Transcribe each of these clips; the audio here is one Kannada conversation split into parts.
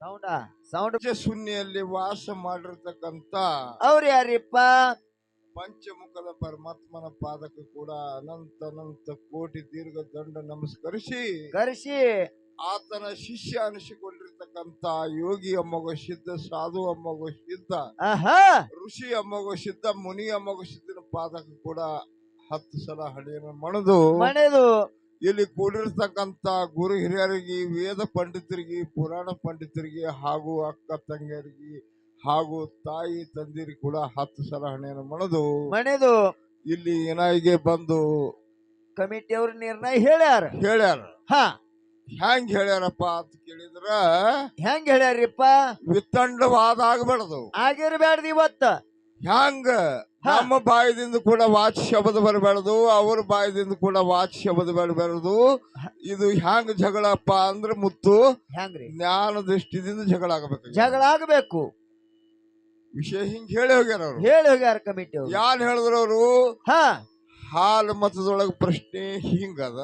ಸೌಂಡ ಸೌಂಡ ಶೂನ್ಯಲ್ಲಿ ವಾಸ ಮಾಡಿರ್ತಕ್ಕಂತ ಅವ್ರು ಯಾರಿಪ್ಪ? ಪಂಚಮುಖದ ಪರಮಾತ್ಮನ ಪಾದಕ ಕೂಡ ಅನಂತ ಅನಂತ ಕೋಟಿ ದೀರ್ಘ ದಂಡ ನಮಸ್ಕರಿಸಿ ಕರೆಸಿ. ಆತನ ಶಿಷ್ಯ ಅನಿಸಿಕೊಂಡಿರ್ತಕ್ಕಂತ ಯೋಗಿ ಅಮ್ಮಗ ಸಿದ್ಧ ಸಾಧು ಅಮ್ಮಗ ಸಿದ್ಧ ಆಹಾ! ಋಷಿ ಅಮ್ಮಗ ಸಿದ್ಧ ಮುನಿ ಅಮ್ಮಗ ಸಿದ್ಧನ ಪಾದಕ ಕೂಡ ಹತ್ತು ಸಲ ಹಳೆಯನ್ನು ಮಣದು ಮನೆದು ಇಲ್ಲಿ ಕೂಡಿರ್ತಕ್ಕಂಥ ಗುರು ಹಿರಿಯರಿಗೆ ವೇದ ಪಂಡಿತರಿಗೆ ಪುರಾಣ ಪಂಡಿತರಿಗೆ ಹಾಗೂ ಅಕ್ಕ ತಂಗಿಯರಿಗೆ ಹಾಗೂ ತಾಯಿ ತಂದಿರಿ ಕೂಡ ಹತ್ತು ಸಲ ಹಣೆಯನ್ನು ಮಣದು ಮಣೆದು ಇಲ್ಲಿ ಏನಾಯಿಗೆ ಬಂದು ಕಮಿಟಿ ಅವ್ರ ನಿರ್ಣಯ ಹೇಳ್ಯಾರ. ಹೇಳ್ಯಾರ. ಹಾ. ಹೆಂಗ್ ಹೇಳ್ಯಾರಪ್ಪ ಅಂತ ಕೇಳಿದ್ರ ಹೆಂಗ್ ಹೇಳ್ಯಾರಿಪ್ಪ? ವಿತ್ತಂಡವಾದ ಆಗ್ಬಾರ್ದು ಆಗಿರ್ಬೇಡ್ದು ಇವತ್ತ. ಹ್ಯಾಂಗ ಹಾ. ನಮ್ಮ ಬಾಯದಿಂದ ಕೂಡ ವಾಚ್ ಶಬ್ದ ಬರಬಾರದು ಅವ್ರ ಬಾಯದಿಂದ ಕೂಡ ವಾಚ್ ಶಬ್ದ ಬರಬಾರದು ಇದು ಹ್ಯಾಂಗ ಜಗಳಪ್ಪ ಅಂದ್ರೆ ಮುತ್ತು ಹೆಂಗ್ರಿ ಜ್ಞಾನ ದೃಷ್ಟಿದಿಂದ ಜಗಳ ಆಗಬೇಕು. ಜಗಳ ಆಗಬೇಕು. ವಿಷಯ ಹಿಂಗ್ ಹೇಳಿ ಹೋಗ್ಯಾರ ಅವ್ರು. ಹೇಳಿ ಹೋಗ್ಯಾರ ಕಮಿಟಿ ಯಾರು ಹೇಳಿದ್ರು ಅವರು? ಹಾ. ಹಾಲು ಮತದೊಳಗ ಪ್ರಶ್ನೆ ಹಿಂಗದ.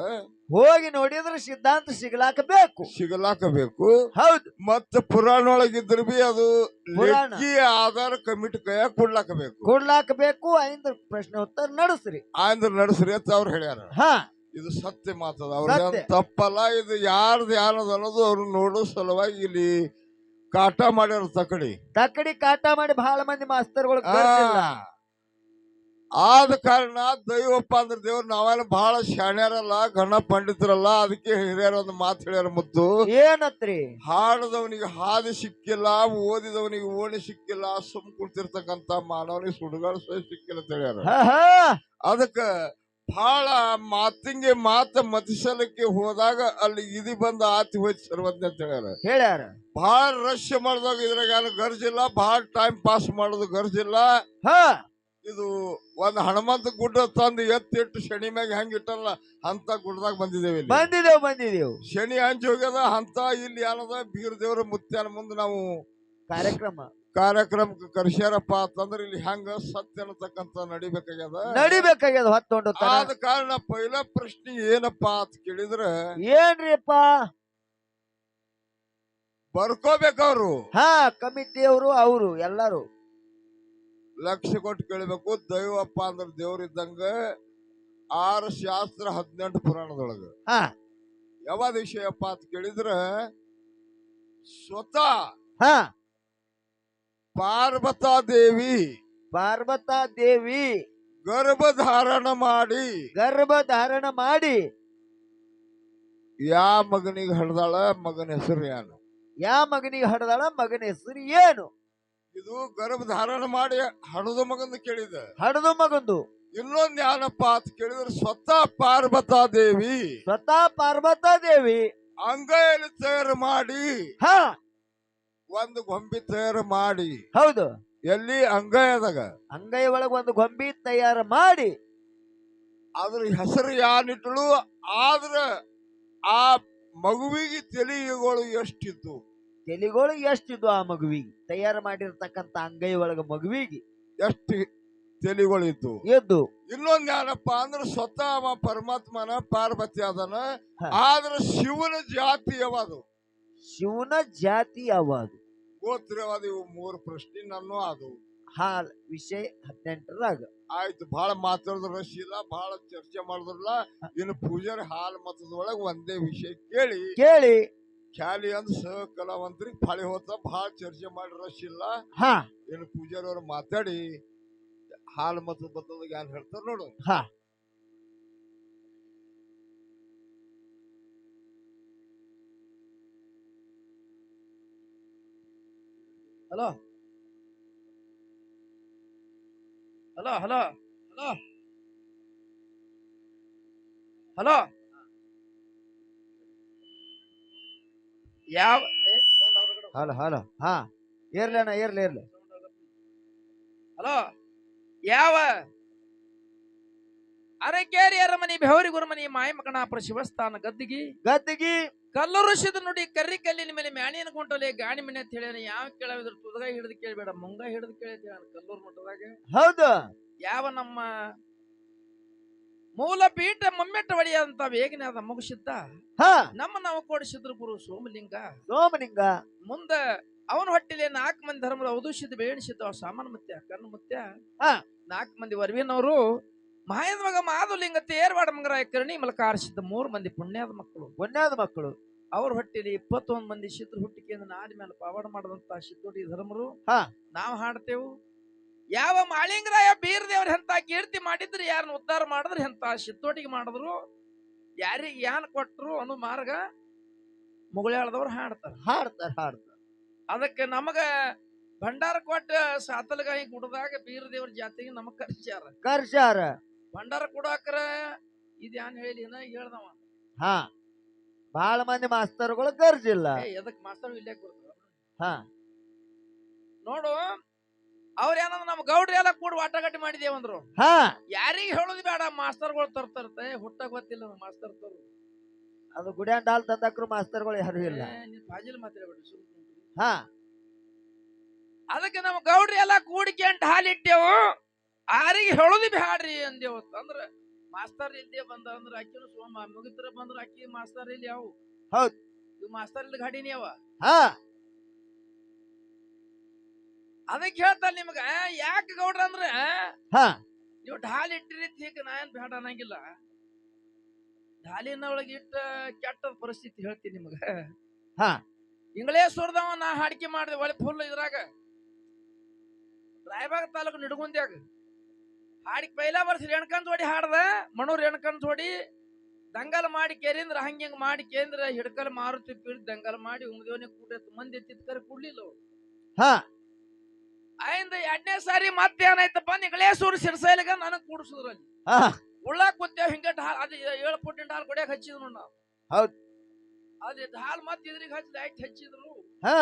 ಹೋಗಿ ನೋಡಿದ್ರೆ ಸಿದ್ಧಾಂತ ಸಿಗ್ಲಾಕ ಬೇಕು ಸಿಗಲಾಕ ಬೇಕು ಹೌದು. ಮತ್ತ ಪುರಾಣ ಒಳಗಿದ್ರು ಬಿ ಅದು ಪುರಾಣ. ಲೆಕ್ಕಿ ಆಧಾರ ಕಮಿಟಿ ಕೈಯಾಗ ಕೊಡ್ಲಾಕ ಬೇಕು ಕೊಡ್ಲಾಕ ಬೇಕು ಐಂದ್ರ ಪ್ರಶ್ನೆ ಉತ್ತರ ನಡೆಸ್ರಿ. ಆಂಧ್ರ ನಡೆಸ್ರಿ ಅಂತ ಅವ್ರು ಹೇಳ್ಯಾರ. ಹಾ. ಇದು ಸತ್ಯ ಮಾತದ. ಅವ್ರ ಸತ್ಯ. ತಪ್ಪಲ್ಲ ಇದು ಯಾರ್ದು ಯಾರದು ಅನ್ನೋದು ಅವ್ರು ನೋಡೋ ಸಲುವಾಗಿ ಇಲ್ಲಿ ಕಾಟ ಮಾಡ್ಯಾರ ತಕಡಿ. ತಕ್ಕಡಿ ಕಾಟ ಮಾಡಿ ಬಹಳ ಮಂದಿ ಮಾಸ್ತರ್ಗಳು ಆ, ಆದ ಕಾರಣ ದೈವಪ್ಪ ಅಂದ್ರೆ ದೇವ್ರು ನಾವೆಲ್ಲ ಬಹಳ ಶಾಣ್ಯಾರಲ್ಲ ಗಣ ಪಂಡಿತರಲ್ಲ ಅದಕ್ಕೆ ಹಿರಿಯರ ಒಂದು ಮಾತು ಹೇಳ್ಯಾರ ಮುದ್ದು. ಏನತ್ರಿ? ಹಾಡದವನಿಗೆ ಹಾದಿ ಸಿಕ್ಕಿಲ್ಲ ಓದಿದವನಿಗೆ ಓಣಿ ಸಿಕ್ಕಿಲ್ಲ ಸುಮ್ ಕುಳ್ತಿರ್ತಕ್ಕಂತ ಮಾನವನಿಗೆ ಸುಡುಗಾಡ ಸಹ ಸಿಕ್ಕಿಲ್ಲ ಅಂತ ಹೇಳ್ಯಾರ. ಅದಕ್ಕ ಬಹಳ ಮಾತಿಂಗೆ ಮಾತ ಮತಿಸಲಕ್ಕೆ ಹೋದಾಗ ಅಲ್ಲಿ ಇದಿ ಬಂದ ಆತಿ ಹೋಯ್ತು ಸರ್ವಜ್ಞ ಅಂತ ಹೇಳ್ಯಾರ. ಹೇಳ್ಯಾರ? ಬಹಳ ರಶ್ ಮಾಡಿದಾಗ ಇದ್ರಾಗ ಗರ್ಜಿಲ್ಲ ಬಹಳ ಟೈಮ್ ಪಾಸ್ ಮಾಡೋದು ಗರ್ಜಿಲ್ಲ. ಹಾ. ಇದು ಒಂದ್ ಹನುಮಂತ ಗುಡ್ಡ ತಂದು ಎತ್ತಿಟ್ಟು ಶನಿ ಮ್ಯಾಗ ಹೆಂಗ್ ಇಟ್ಟಲ್ಲ ಅಂತ ಗುಡ್ಡದಾಗ ಬಂದಿದ್ದೇವೆ ಬಂದಿದೇವ್ ಬಂದಿದೇವ್ ಶನಿ ಹಂಚಿ ಹೋಗ್ಯದ ಅಂತ ಇಲ್ಲಿ ಏನದ ಬೀರ್ ದೇವ್ರ ಮುತ್ಯಾನ ಮುಂದೆ ನಾವು ಕಾರ್ಯಕ್ರಮ. ಕಾರ್ಯಕ್ರಮಕ್ಕೆ ಕರ್ಸ್ಯಾರಪ್ಪ ಅಂತಂದ್ರೆ ಇಲ್ಲಿ ಹೆಂಗ ಸತ್ಯ ಅನ್ನತಕ್ಕಂತ ನಡಿಬೇಕಾಗ್ಯದ. ನಡಿಬೇಕಾಗ್ಯದ ಹೊತ್ತೊಂಡು ಆದ ಕಾರಣ ಪೈಲ ಪ್ರಶ್ನೆ ಏನಪ್ಪ ಅಂತ ಕೇಳಿದ್ರ ಏನ್ರಿಪ್ಪ ಬರ್ಕೋಬೇಕವ್ರು. ಹಾ ಕಮಿಟಿಯವರು ಅವರು ಎಲ್ಲಾರು. ಲಕ್ಷ ಕೊಟ್ಟು ಕೇಳಬೇಕು ದೈವಪ್ಪ ಅಂದ್ರೆ ದೇವ್ರ ಇದ್ದಂಗ ಆರು ಶಾಸ್ತ್ರ ಹದಿನೆಂಟು ಪುರಾಣದೊಳಗ. ಯಾವ ವಿಷಯಪ್ಪ ಅಂತ ಕೇಳಿದ್ರ ಸ್ವತಃ ಹ. ಪಾರ್ವತಾ ದೇವಿ ಪಾರ್ವತಾ ದೇವಿ ಗರ್ಭಧಾರಣ ಮಾಡಿ. ಗರ್ಭಧಾರಣ ಮಾಡಿ. ಯಾ ಮಗನಿಗೆ ಹಡ್ದಾಳ? ಮಗನ ಹೆಸರು ಏನು ಯಾ ಮಗನಿಗೆ ಹಡ್ದಾಳ? ಮಗನ ಹೆಸರು ಏನು? ಇದು ಗರ್ಭಧಾರಣ ಮಾಡಿ ಹಣದ ಮಗಂದು ಕೇಳಿದ. ಹಣದು ಮಗಂದು. ಇನ್ನೊಂದ್ ಯಾನಪ್ಪ ಅಂತ ಕೇಳಿದ್ರೆ ಸ್ವತಃ ಪಾರ್ವತಾ ದೇವಿ. ಸ್ವತಃ ಪಾರ್ವತಾ ದೇವಿ. ಅಂಗೈಯಲ್ಲಿ ತಯಾರು ಮಾಡಿ. ಹಾ. ಒಂದು ಗೊಂಬಿ ತಯಾರು ಮಾಡಿ. ಹೌದು. ಎಲ್ಲಿ? ಅಂಗೈಯದಾಗ ಅಂಗೈ ಒಳಗೆ ಒಂದು ಗೊಂಬಿ ತಯಾರು ಮಾಡಿ. ಅದ್ರ ಹೆಸರು ಯಾನಿಟ್ಟಳು ಆದ್ರ ಆ ಮಗುವಿಗೆ ತಲೆಗಳು ಎಷ್ಟಿತ್ತು? ತೆಲಿಗಳು ಎಷ್ಟಿದ್ವು ಆ ಮಗುವಿಗೆ? ತಯಾರು ಮಾಡಿರ್ತಕ್ಕಂತ ಅಂಗೈ ಒಳಗ ಮಗುವಿಗೆ? ಎಷ್ಟು ತಲೆಗಳಿತ್ತು ಎದ್ದು? ಇನ್ನೊಂದ್ ಏನಪ್ಪ ಅಂದ್ರೆ ಸ್ವತಃ ಅವ ಪರಮಾತ್ಮನ ಪಾರ್ವತಿ ಅದನ. ಆದ್ರ ಶಿವನ ಜಾತಿ ಯಾವುದು? ಶಿವನ ಜಾತಿ ಯಾವುದು? ಗೋತ್ರವಾದ ಇವು ಮೂರು ಪ್ರಶ್ನೆ ನನ್ನ ಅದು. ಹಾಲ್ ವಿಷಯ ಹದಿನೆಂಟರಾಗ ಆಯ್ತು ಬಹಳ ಮಾತಾಡಿದ್ರ ರಶ್ ಇಲ್ಲ ಬಹಳ ಚರ್ಚೆ ಮಾಡಿದ್ರಲ್ಲ. ಇನ್ನು ಪೂಜಾರಿ ಹಾಲ್ ಮತದೊಳಗ ಒಂದೇ ವಿಷಯ ಕೇಳಿ. ಕೇಳಿ. ಖ್ಯಾಲಿ ಅಂದ್ ಸಹ ಕಲಾವಂತರಿಗೆ ಫಾಳಿ ಹೋತ ಬಹಳ ಚರ್ಚೆ ಮಾಡಿ ರಶ್ ಇಲ್ಲ ಹಾ ಇನ್ನು ಪೂಜಾರಿ ಅವ್ರು ಮಾತಾಡಿ ಹಾಲ್ ಮತದ ಬತ್ತದಾಗ ಏನ್ ಹೇಳ್ತಾರ ನೋಡು ಹಾ hello hello hello hello hello ಯಾವ. ಹಲೋ ಹಲೋ ಹಾ ಇರ್ಲಿ ಅಣ್ಣ ಇರ್ಲಿ ಇರ್ಲಿ ಹಲೋ ಯಾವ? ಅರಕೇರಿ ಅರಮನಿ ಬೆವರಿ ಗುರುಮನಿ ಮಾಯಮಕಣಾಪುರ ಶಿವಸ್ಥಾನ ಗದ್ದಿಗಿ. ಗದ್ದಿಗಿ. ಕಲ್ಲುರುಷದ ನುಡಿ ಕರ್ರಿ ಕಲ್ಲಿನ ಮೇಲೆ ಮ್ಯಾಣಿನ ಕೊಂಟಲೆ ಗಾಣಿ ಮನೆ ಅಂತ ಹೇಳಿ ಯಾವ ಕೇಳಿದ್ರು ತುದಗ ಹಿಡಿದು ಕೇಳಬೇಡ ಮುಂಗ ಹಿಡಿದು ಕೇಳಿ ಕಲ್ಲೂರು ಮಠದಾಗ. ಹೌದು. ಯಾವ ನಮ್ಮ ಮೂಲ ಪೀಠ ಮಮ್ಮೆಟ್ಟ ಒಡೆಯಂತ ವೇಗನೆ ಅದ ಮುಗಿಸಿದ್ದ. ಹಾ. ನಮ್ಮ ನಾವು ಕೊಡಿಸಿದ್ರು ಗುರು ಸೋಮಲಿಂಗ. ಸೋಮಲಿಂಗ. ಮುಂದ ಅವನ ಹೊಟ್ಟೆಲಿ ನಾಲ್ಕು ಮಂದಿ ಧರ್ಮದ ಬೇಣಿಸಿದ್ದು ಬೇಣಿಸಿದ್ದ ಸಾಮಾನ್ಯ ಮುತ್ಯ ಕಣ್ಣು ಮುತ್ಯ. ಹಾ. ನಾಲ್ಕು ಮಂದಿ ವರ್ವಿನವರು ಮಹೇಂದ್ರ ಮಗ ಮಾಧುಲಿಂಗ ತೇರ್ವಾಡ ಮಂಗರಾಯ ಕರ್ಣಿ ಮಲಕ ಆರಿಸಿದ್ದ ಮೂರು ಮಂದಿ ಪುಣ್ಯದ ಮಕ್ಕಳು. ಪುಣ್ಯದ ಮಕ್ಕಳು. ಅವ್ರ ಹೊಟ್ಟೆಲಿ ಇಪ್ಪತ್ತೊಂದು ಮಂದಿ ಸಿದ್ರ ಹುಟ್ಟಿಕೆಯಿಂದ ನಾಡಿ ಮೇಲೆ ಪಾವಾಡ ಮಾಡದಂತ ಸಿದ್ದೋಡಿ ಧರ್ಮರು. ಹಾ. ನಾವು ಹಾಡ್ತೇವು. ಯಾವ ಮಾಳಿಂಗರಾಯ ಬೀರ್ ದೇವ್ರ ಎಂತ ಕೀರ್ತಿ ಮಾಡಿದ್ರು ಯಾರನ್ನ ಉದ್ಧಾರ ಮಾಡಿದ್ರು ಎಂತ ಶಿತ್ತೋಟಿಗೆ ಮಾಡಿದ್ರು ಯಾರಿಗೆ ಏನ್ ಕೊಟ್ರು ಅನ್ನೋ ಮಾರ್ಗ ಮುಗಳಾಳದವ್ರು ಹಾಡ್ತಾರ. ಹಾಡ್ತಾರ ಹಾಡ್ತಾರ. ಅದಕ್ಕೆ ನಮಗ ಭಂಡಾರ ಕೊಟ್ಟ ಸಾತಲಗಾಯಿ ಗುಡದಾಗ ಬೀರ್ ದೇವ್ರ ಜಾತಿಗೆ ನಮಗ್ ಕರ್ಸ್ಯಾರ. ಕರ್ಸ್ಯಾರ. ಭಂಡಾರ ಕೊಡಾಕ್ರ ಇದ್ಯಾನ್ ಹೇಳಿ ಹೇಳ್ದವ. ಹಾ. ಬಹಳ ಮಂದಿ ಮಾಸ್ತರ್ಗಳು ಕರ್ಜಿಲ್ಲ ಎದಕ್ ಮಾಸ್ತರ್ ಇಲ್ಲೇ ಕೊಡ್ತಾರ ಹಾ. ನೋಡು ಅವ್ರ ಏನಂದ್ರ ನಮ್ ಗೌಡ್ರಿ ಎಲ್ಲ ಕೂಡ ವಾಟಗಟ್ಟಿ ಮಾಡಿದೇವಂದ್ರು ಹಾ. ಯಾರಿಗ ಹೇಳುದು ಬೇಡ ಮಾಸ್ತರ್ಗಳು ತರ್ತಾರತ್ತೆ ಹುಟ್ಟ ಗೊತ್ತಿಲ್ಲ ಮಾಸ್ತರ್ ತರು. ಅದು ಗುಡಿಯನ್ ಡಾಲ್ ತಂದಕ್ರು ಮಾಸ್ತರ್ಗಳು ಯಾರು ಇಲ್ಲ. ಫಾಜಿಲ್ ಸುಮ್ನೆ ಹಾ. ಅದಕ್ಕೆ ನಮ್ ಗೌಡ್ರಿ ಎಲ್ಲ ಕೂಡಿಕೆಂಟ್ ಹಾಲಿಟ್ಟೆವು ಆರಿಗೆ ಹೇಳುದು ಬ್ಯಾಡ್ರಿ ಅಂದೇವು ಅಂದ್ರ ಮಾಸ್ತರ್ ಇಲ್ದೇ ಬಂದ ಅಂದ್ರ ಅಕ್ಕಿನ ಸೋಮ ಮುಗಿತ್ರ ಬಂದ್ರ ಅಕ್ಕಿ ಮಾಸ್ತರ್ ಇಲ್ಲಿ ಯಾವ ಹೌದು. ಇವ್ ಮಾಸ್ತರ್ ಇಲ್ಲಿ ಗಾಡಿನಿ ಅವ. ಹಾ. ಅದಕ್ಕೆ ಹೇಳ್ತಾರ ನಿಮ್ಗ ಯಾಕೆ ಗೌಡ್ರ ಅಂದ್ರೆ ಹಾ. ನೀವು ಢಾಲ್ ಇಟ್ಟಿರಿ ಈಗ ನಾ ಏನ್ ಬೇಡ ಅನ್ನಂಗಿಲ್ಲ. ಢಾಲಿನ ಒಳಗೆ ಇಟ್ಟ ಕೆಟ್ಟ ಪರಿಸ್ಥಿತಿ ಹೇಳ್ತೀನಿ ನಿಮ್ಗ. ಹಾ. ಇಂಗಳೇಶ್ವರದವ ನಾ ಹಾಡಿಕೆ ಮಾಡಿದೆ ಒಳ್ಳೆ ಫುಲ್ ಇದ್ರಾಗ. ರಾಯಬಾಗ ತಾಲೂಕು ನಿಡಗುಂದ್ಯಾಗ. ಹಾಡಿಕೆ ಪೈಲಾ ವರ್ಷ ರೇಣಕನ್ ಜೋಡಿ ಹಾಡ್ದ ಮಣೂರ್ ರೇಣಕನ್ ಜೋಡಿ ದಂಗಲ್ ಮಾಡಿ ಕೇರಿಂದ್ರ ಹಂಗಿಂಗ್ ಮಾಡಿ ಕೇಂದ್ರ ಹಿಡ್ಕಲ್ ಮಾರುತಿ ದಂಗಲ್ ಮಾಡಿ ಉಮದೇವನಿಗೆ ಕೂಡ ಮಂದಿ ಎತ್ತಿದ್ ಕರೆ ಕೊಡ್ಲಿಲ್ಲ. ಹಾ. ಆಯಿಂದ ಎರಡನೇ ಸಾರಿ ಮತ್ತೆ ಏನಾಯ್ತಪ್ಪ ನಿಗಳೇಶ್ವರ ಸಿರ್ಸೈಲಿಗ ನನಗೆ ಕೂಡಿಸಿದ್ರಲ್ಲಿ. ಉಳ್ಳ ಕೂತೇವ್ ಹಿಂಗ ಢಾಲ್ ಅದು ಏಳು ಪುಟ್ಟಿನ ಹಾಲು ಕೊಡ್ಯಾಕ ಹಚ್ಚಿದ್ರು ನಾವು. ಹೌದು. ಅದೇ ಹಾಲ್ ಮತ್ತೆ ಇದ್ರಿಗೆ ಹಚ್ಚಿ ಲೈಟ್ ಹಚ್ಚಿದ್ರು. ಹಾ.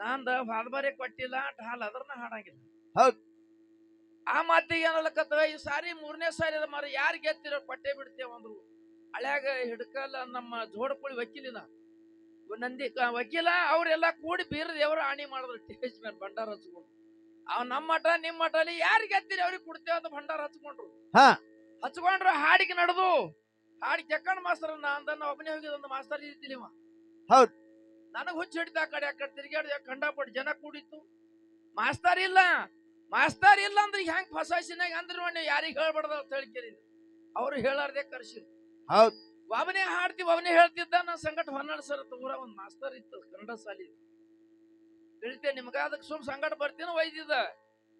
ನಾಂದ ಹಾಲ್ಬಾರಿ ಕೊಟ್ಟಿಲ್ಲ ಹಾಲ್ ಅದ್ರನ್ನ ಹಾಡಂಗಿಲ್ಲ ಹೌದು. ಆ ಮಾತಿಗೆ ಏನಲ್ಲಕತ್ತವ ಈ ಸಾರಿ ಮೂರನೇ ಸಾರಿ ಅದ ಮಾರ ಯಾರು ಗೆತ್ತಿರೋ ಪಟ್ಟೆ ಬಿಡ್ತೇವ ಅಂದ್ರು. ಹಳ್ಯಾಗ ಹಿಡ್ಕಲ್ಲ ನಮ್ಮ ಜೋಡಪುಳಿ ವಕೀಲಿನ. ನಂದಿ ವಕೀಲ ಅವರೆಲ್ಲ ಕೂಡಿ ಬೀರ ದೇವ್ರ ಆಣಿ ಮಾಡಿದ್ರು ಸ್ಟೇಜ್ ಮೇಲೆ ಭಂಡಾರ ಹಚ್ಕೊಂಡು. ಅವ್ ನಮ್ಮ ಮಠ ನಿಮ್ ಮಠ ಅಲ್ಲಿ ಯಾರು ಗೆದ್ದಿರಿ? ಅವ್ರಿಗೆ ಕೊಡ್ತೇವೆ ಅಂತ ಭಂಡಾರ ಹಚ್ಕೊಂಡ್ರು. ಹಾ. ಹಚ್ಕೊಂಡ್ರು ಹಾಡಿಗೆ ನಡೆದು ಹಾಡಿ ಜಕ್ಕಣ್ಣ ಮಾಸ್ತರ್ ಅಂದನ್ನ ಒಬ್ಬನೇ ಹೋಗಿದ ಒಂದು ಮಾಸ್ತರ್ ಇದ್ದಿಲ್ಲ ಇವ. ಹೌದ್. ನನಗ್ ಹುಚ್ಚು ಹಿಡಿದ ಆ ಕಡೆ ಆ ಕಡೆ ತಿರ್ಗಾಡಿ ಕಂಡಪಟ್ಟು ಜನ ಕೂಡಿತ್ತು. ಮಾಸ್ತರ್ ಇಲ್ಲ. ಮಾಸ್ತರ್ ಇಲ್ಲ ಅಂದ್ರೆ ಹೆಂಗ್ ಫಸಾಸಿನಾಗ ಅಂದ್ರೆ ನೀವು ಯಾರಿಗೆ ಹೇಳ್ಬಾರ್ದು ಅಂತ ಹೇಳ್ಕೇರಿ ಅವ್ರು ಹೇಳಾರ್ದೆ ಕರ್ಸಿರು. ಹೌದು. ಒಬ್ಬನೇ ಹಾಡ್ತೀವಿ ಒಬ್ಬನೇ ಹೇಳ್ತಿದ್ದ ನನ್ನ ಸಂಗಟ ಹೊನ್ನಾಡ್ ಸರ್ ಊರ ಒಂದ್ ಮಾಸ್ತರ್ ಇತ್ತು ಕನ್ನಡ ಸಾಲಿ ತಿಳಿತೆ ನಿಮ್ಗ ಅದಕ್ಕೆ ಸುಮ್ ಸಂಗಡ ಬರ್ತೀನಿ ಒಯ್ದಿದ್ದ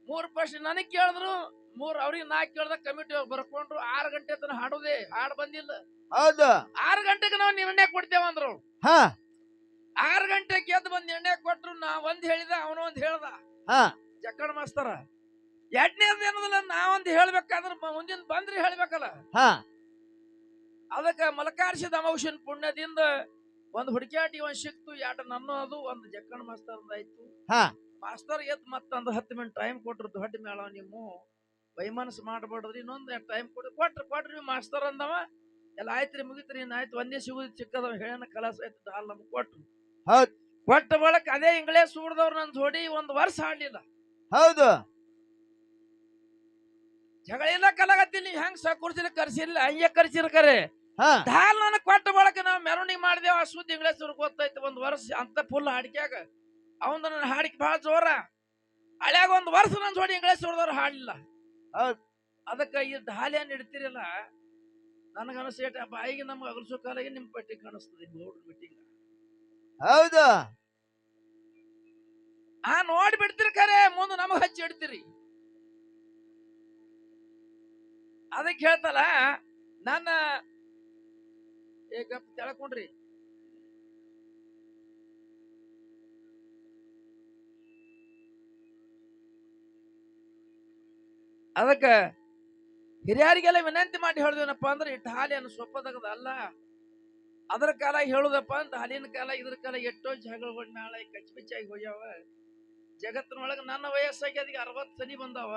ಮೂರ್ ಪರ್ಸ್ ನನಗ್ ಕೇಳಿದ್ರು ಮೂರ್ ಅವ್ರಿಗೆ ನಾಲ್ಕು ಕೇಳ್ದ ಕಮಿಟಿ ಬರ್ಕೊಂಡ್ರು ಆರು ಗಂಟೆ ತನಕ ಹಾಡೋದೇ ಹಾಡ್ ಬಂದಿಲ್ಲ. ಹೌದು. ಆರು ಗಂಟೆಗೆ ನಾವು ನಿರ್ಣಯ ಕೊಡ್ತೇವ ಅಂದ್ರು. ಹಾ. ಆರು ಗಂಟೆಗೆ ಎದ್ದು ಬಂದ್ ನಿರ್ಣಯ ಕೊಟ್ರು ನಾ ಒಂದ್ ಹೇಳಿದ ಅವನು ಒಂದ್ ಹೇಳ್ದ. ಹಾ. ಜಕ್ಕಣ ಮಾಸ್ತರ ಎರಡನೇದ ಏನದಲ್ಲ ನಾವೊಂದ್ ಹೇಳ್ಬೇಕಾದ್ರ ಮುಂದಿನ ಬಂದ್ರಿ ಹೇಳ್ಬೇಕಲ್ಲ. ಹಾ. ಅದಕ್ಕ ಮಲಕಾರ್ಸಿದ ಅಮೌಷನ್ ಪುಣ್ಯದಿಂದ ಒಂದ್ ಹುಡುಕ್ಯಾಟಿ ಒಂದ್ ಸಿಕ್ತು ಯಾಟ ನನ್ನ ಅದು ಒಂದ್ ಜಕ್ಕಣ್ ಮಾಸ್ತರ್ ಆಯ್ತು. ಹಾ. ಮಾಸ್ತರ್ ಎತ್ ಮತ್ತೊಂದು ಹತ್ತು ಮಿನಿಟ್ ಟೈಮ್ ಕೊಟ್ರು ದೊಡ್ಡ ಮೇಳ ನೀವು. ವೈಮನಸ್ ಮಾಡ್ಬಾರ್ದ್ರಿ ಇನ್ನೊಂದ್ ಟೈಮ್ ಕೊಡ್ರಿ ಕೊಟ್ರಿ ಕೊಟ್ರಿ ಮಾಸ್ತರ್ ಅಂದವ. ಎಲ್ಲ ಆಯ್ತ್ರಿ ಮುಗಿತ್ರಿ ಇನ್ ಆಯ್ತು ಒಂದೇ ಸಿಗುದು ಚಿಕ್ಕದ ಹೇಳನ ಕಲಾಸ ಆಯ್ತು ಹಾಲ್ ನಮ್ಗೆ ಕೊಟ್ರು. ಹೌದು. ಕೊಟ್ಟ ಬಳಕ ಅದೇ ಇಂಗ್ಲೇ ಸೂಡ್ದವ್ರು ನನ್ ಜೋಡಿ ಒಂದ್ ವರ್ಷ ಆಡ್ಲಿಲ್ಲ ಹೌದು. ಜಗಳ ಇಲ್ಲ ಕಲಾಗತ್ತೀನಿ ನೀವ್ ಹೆಂಗ್ ಸಕುರ್ಸಿನ ಕರ್ಸಿಲ್ಲ ಹಂಗೆ ಕರ್ಸಿರ ಕರೆ ಹಾ. ಢಾಲ್ ನನಗ್ ಕೊಟ್ಟ ಬಳಕ ನಾವು ಮೆರವಣಿಗೆ ಮಾಡಿದೇವ ಆ ಸುದ್ದಿ ಇಂಗ್ಲೇಶ್ವರ್ ಗೊತ್ತೈತೆ ಒಂದು ವರ್ಷ ಅಂತ ಫುಲ್ ಹಾಡಿಕ್ಯಾಗ ಅವಂದ ನನ್ನ ಹಾಡಿಕೆ ಬಹಳ ಜೋರ. ಹಳ್ಯಾಗ ಒಂದು ವರ್ಷ ನನ್ನ ಜೋಡಿ ಇಂಗ್ಲೇಶ್ವರದವ್ರು ಹಾಡ್ಲಿಲ್ಲ. ಹಾಡಿಲ್ಲ ಅದಕ್ಕ ಈ ದಾಲಿ ಏನ್ ಇಡ್ತಿರಲ್ಲ ನನಗನಸೇಟ ಬಾಯಿಗೆ ನಮ್ಗೆ ಅಗಲಿಸೋ ಕಾಲಿಗೆ ನಿಮ್ಮ ಪಟ್ಟಿ ಕಾಣಿಸ್ತದೆ ಗೌಡ್ರ ಮೀಟಿಂಗ್ ಹೌದು. ಆ ನೋಡಿ ಬಿಡ್ತೀರಿ ಖರೆ ಮುಂದೆ ನಮಗೆ ಹಚ್ಚಿ ಇಡ್ತೀರಿ. ಅದಕ್ಕೆ ಹೇಳ್ತಲ್ಲ ನನ್ನ ಈಗ ತಳ್ಕೊಂಡ್ರಿ. ಅದಕ್ಕ ಹಿರಿಯರಿಗೆಲ್ಲ ವಿನಂತಿ ಮಾಡಿ ಹೇಳ್ದೇನಪ್ಪ ಅಂದ್ರೆ, ಇಟ್ಟು ಹಾಲಿಯನ್ನು ಸೊಪ್ಪದಾಗದ ಅಲ್ಲ, ಅದರ ಕಾಲ ಹೇಳುದಪ್ಪ ಅಂತ ಹಾಲಿನ ಕಾಲ, ಇದ್ರ ಕಾಲ ಎಷ್ಟೋ ಜಗಳಗಳ ನಾಳೆ ಕಚ್ಬಿಚ್ಚಾಗಿ ಹೋಗ್ಯಾವ. ಜಗತ್ತಿನೊಳಗೆ ನನ್ನ ವಯಸ್ಸಾಗಿ ಅದಕ್ಕೆ ಅರವತ್ತು ಸನಿ ಬಂದಾವ.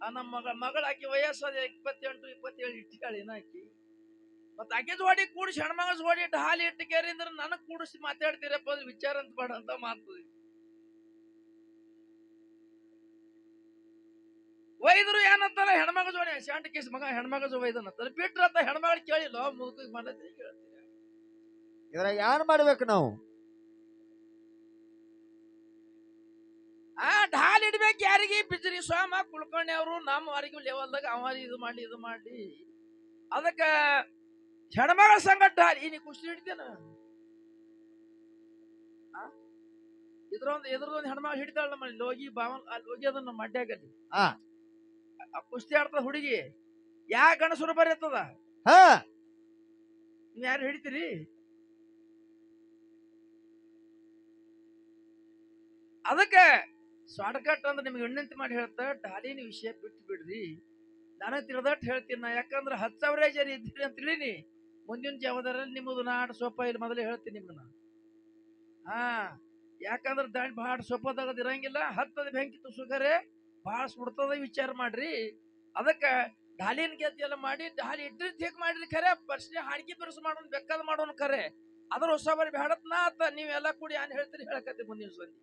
ಆ, ನಮ್ಮ ಮಗ ಮಗಳ ಆಕಿ ವಯಸ್ಸಾದ ಇಪ್ಪತ್ತೆಂಟು ಇಪ್ಪತ್ತೇಳು ಇಟ್ಟಿಗಾಳ ಆಕಿ ಮತ್ತ ಅಕ್ಕಿದ ಜೋಡಿ ಕೂಡಿಸಿ ಹೆಣ್ಮಗಳ ಜೋಡಿ ಇಟ್ಟು ಹಾಲು ಇಟ್ಟು ಕೇರಿ ಅಂದ್ರೆ ನನಗ್ ಕೂಡಿಸಿ ಮಾತಾಡ್ತೀರಪ್ಪ ಅಂದ್ರೆ ವಿಚಾರ ಅಂತ ಬೇಡ ಅಂತ ಮಾತು ಒಯ್ದ್ರು ಏನಂತಾರ ಹೆಣ್ಮಗ ಜೋಡಿ ಶಾಂಟ್ ಕೇಸ್ ಮಗ ಹೆಣ್ಮಗ ಜೋ ಒಯ್ದನಂತಾರ. ಅಂತ ಹೆಣ್ಮಗಳು ಕೇಳಿಲ್ಲ ಮುದುಕಿಗೆ ಮಾಡತ್ರಿ ಇದ್ರಾಗ ಏನ್ ಮಾಡ್ಬೇಕು ನಾವು? ಆ ಢಾಲ್ ಇಡ್ಬೇಕು ಯಾರಿಗೆ? ಬಿಜ್ರಿ ಸ್ವಾಮ ಕುಳ್ಕೊಂಡೆ ಅವರು ನಮ್ಮ ವಾರಿಗೆ ಲೆವೆಲ್ದಾಗ ಅವ ಇದು ಮಾಡಿ ಇದು ಮಾಡಿ ಅದಕ್ಕ ಹೆಣ್ಮಗಳ ಸಂಗಟ ನೀ ಕುಸ್ತಿ ಹಿಡಿತೇನ? ಇದ್ರೊಂದು ಇದ್ರದೊಂದು ಹೆಣ್ಮಗಳು ಹಿಡಿತಾಳ ನಮ್ಮ ಲೋಗಿ ಬಾವನ್ ಅಲ್ಲಿ ಹೋಗಿ ಅದನ್ನ ಮಡ್ಯಾಗಲ್ಲಿ ಆ. ಆ ಕುಸ್ತಿ ಆಡ್ತದ ಹುಡುಗಿ. ಯಾ ಗಣಸುರು ಬರೀತದ ಹಾ. ನೀವ್ ಯಾರು ಹಿಡಿತೀರಿ? ಅದಕ್ಕೆ ಶಾರ್ಟ್ಕಟ್ ಅಂದ್ರೆ ನಿಮ್ಗೆ ಹೆಣ್ಣಂತಿ ಮಾಡಿ ಹೇಳ್ತಾ ಡಾಲಿನ ವಿಷಯ ಬಿಟ್ಟು ಬಿಡ್ರಿ ನಾನು ತಿಳಿದಟ್ಟು ಹೇಳ್ತೀನಿ ನಾ. ಯಾಕಂದ್ರೆ ಹತ್ತು ಸಾವಿರ ಜನ ಇದ್ದೀರಿ ಅಂತ ತಿಳಿನಿ ಮುಂದಿನ ಜವಾಬ್ದಾರಲ್ಲಿ ನಿಮ್ಮದು ನಾಡ ಸೊಪ್ಪ ಇಲ್ಲಿ ಮೊದಲೇ ಹೇಳ್ತೀನಿ ನಿಮ್ಗೆ ನಾ ಹಾ, ಯಾಕಂದ್ರೆ ದಾಂಡ್ ಭಾಳ ಸೊಪ್ಪದಾಗದು ಇರಂಗಿಲ್ಲ, ಹತ್ತದ ಬೆಂಕಿ ತುಸುಗರೆ ಭಾಳ ಸುಡ್ತದ ವಿಚಾರ ಮಾಡ್ರಿ. ಅದಕ್ಕೆ ಗೆದ್ದಿ ಎಲ್ಲ ಮಾಡಿ ಢಾಲಿ ಇಟ್ಟಿರ್ ಹೇಗ್ ಮಾಡ್ರಿ ಖರೆ ಪ್ರಶ್ನೆ ಹಾಡಿಕೆ ಬಿರುಸು ಮಾಡೋನ್, ಬೆಕ್ಕದ ಮಾಡೋನ್ ಖರೆ. ಅದ್ರ ಹೊಸ ಬರಿ ಬೇಡತ್ ನಾ ಆತ, ನೀವೆಲ್ಲ ಕೂಡಿ ಏನ್ ಹೇಳ್ತೀರಿ ಹೇಳಕತ್ತಿ ಮುಂದಿನ ಸಂಧಿ